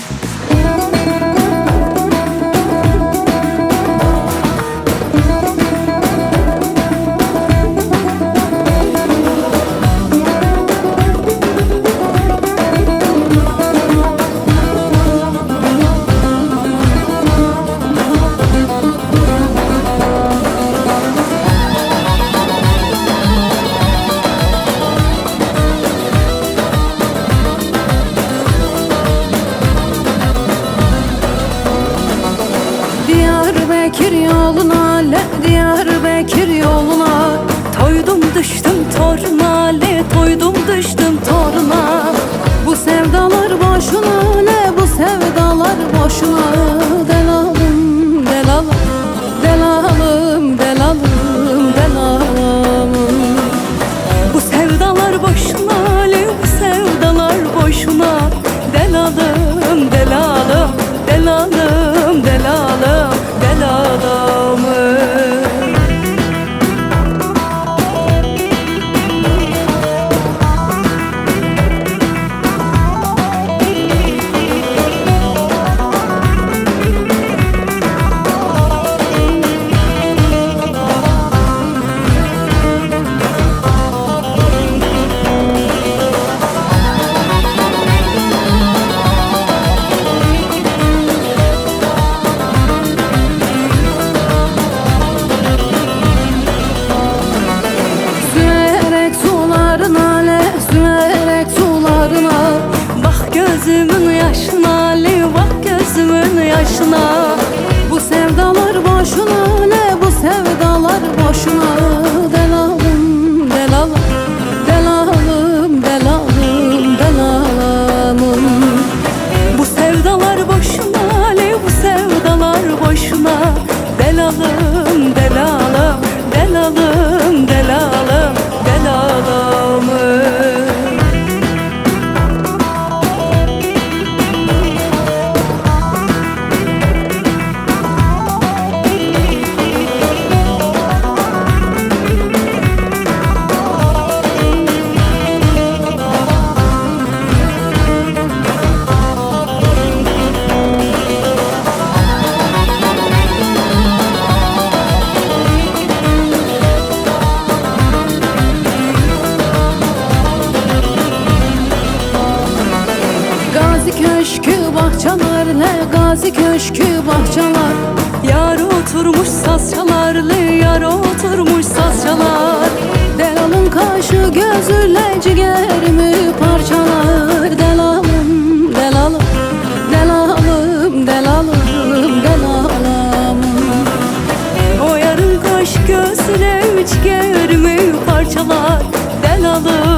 Thank you. Diyarbakır yoluna, le Diyarbakır yoluna. Toydum düştüm toruna, le toydum düştüm toruna. Bu sevdalar boşuna, le bu sevdalar boşuna. Delalım, delalım, delalım, delalım, delalım. Bu sevdalar boşuna, le bu sevdalar boşuna. Delalım, gözümün yaşına bahçelerle Gazi köşkü bahçeler. Yar oturmuş saz çalarlı Yar oturmuş saz çalar Delalın kaşı gözüyle ciğerimi parçalar? Delalım, delalım Delalım, delalım, delalım. O yarın kaş gözüyle ciğerimi parçalar? Delalım